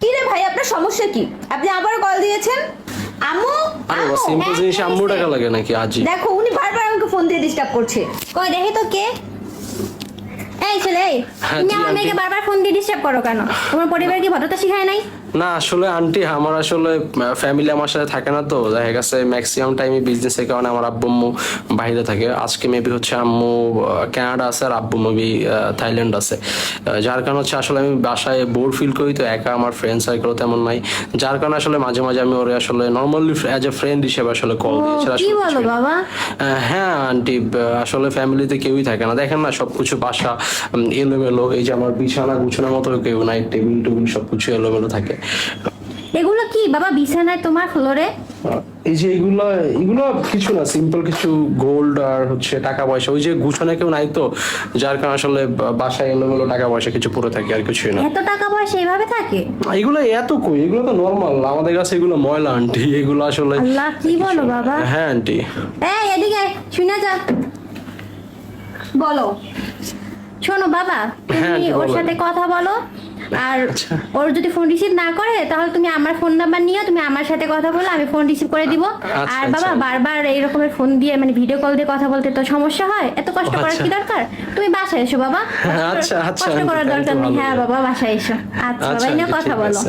কি রে ভাই আপনার সমস্যা কি? আপনি আবার কল দিয়েছেন? আম্মু আরে সিম্পল হ্যাঁ, জিনিস আম্মু টাকা লাগে নাকি আজি দেখো উনি বারবার আমাকে ফোন দিয়ে ডিস্টার্ব করছে। কই দেখি তো কে? এই ছেলে এই, হ্যাঁ, তুমি আমার মেয়েকে বারবার ফোন দিয়ে ডিস্টার্ব করো কেন? তোমার পরিবার কি ভদ্রতা শিখায় নাই? না আসলে আন্টি আমার আসলে ফ্যামিলি আমার সাথে থাকে না তো। দেখা গেছে ম্যাক্সিমাম টাইমে বিজনেসের কারণে আমার আব্বু আম্মু বাইরে থাকে। আজকে মেবি হচ্ছে আম্মু আছে আর আব্বু মেবি থাইল্যান্ড আছে। যার কারণে হচ্ছে আসলে আমি বাসায় বোর ফিল করি তো একা আমার ফ্রেন্ড সার্কেলও তেমন নাই। যার কারণে আসলে মাঝে মাঝে আমি ওরে আসলে নর্মালি অ্যাজ এ ফ্রেন্ড হিসেবে আসলে কল দিয়েছি হ্যাঁ আন্টি আসলে ফ্যামিলিতে কেউই থাকে না। দেখেন না সবকিছু বাসা। এলোমেলো এই যে আমার বিছানা গুছানোর মতো কেউ নাই টেবিল টেবিল সবকিছু এলোমেলো থাকে। এগুলো কি বাবা বিছানায় তোমার ফ্লোরে? এই যে এগুলো এগুলো কিছু না সিম্পল কিছু গোল্ড আর হচ্ছে টাকা পয়সা। ওই যে গুছানো কেউ নাই তো যার কারণে আসলে বাসায় এলোমেলো টাকা পয়সা কিছু পড়ে থাকে আর কিছুই না। এত টাকা পয়সা এইভাবে থাকে? এগুলো এত কই? এগুলো তো নর্মাল আমাদের কাছে এগুলো ময়লা আন্টি। এগুলো আসলে আল্লাহ কি বলো বাবা? হ্যাঁ আন্টি। এই এদিকে শুনে যা। বলো। শোনো বাবা হ্যাঁ, তুমি ওর সাথে কথা বলো। আর আচ্ছা। ওর যদি ফোন রিসিভ না করে তাহলে তুমি আমার ফোন নাম্বার নিয়ে তুমি আমার সাথে কথা বলো আমি ফোন রিসিভ করে দিব। আচ্ছা, আর বাবা আচ্ছা। বারবার এই রকমের ফোন দিয়ে মানে ভিডিও কল দিয়ে কথা বলতে তো সমস্যা হয় এত কষ্ট করার। কি দরকার? তুমি বাসায় এসো বাবা। আচ্ছা, আচ্ছা, কষ্ট করার দরকার নেই। হ্যাঁ বাবা বাসায় এসো। আচ্ছা বাবা কথা বলো।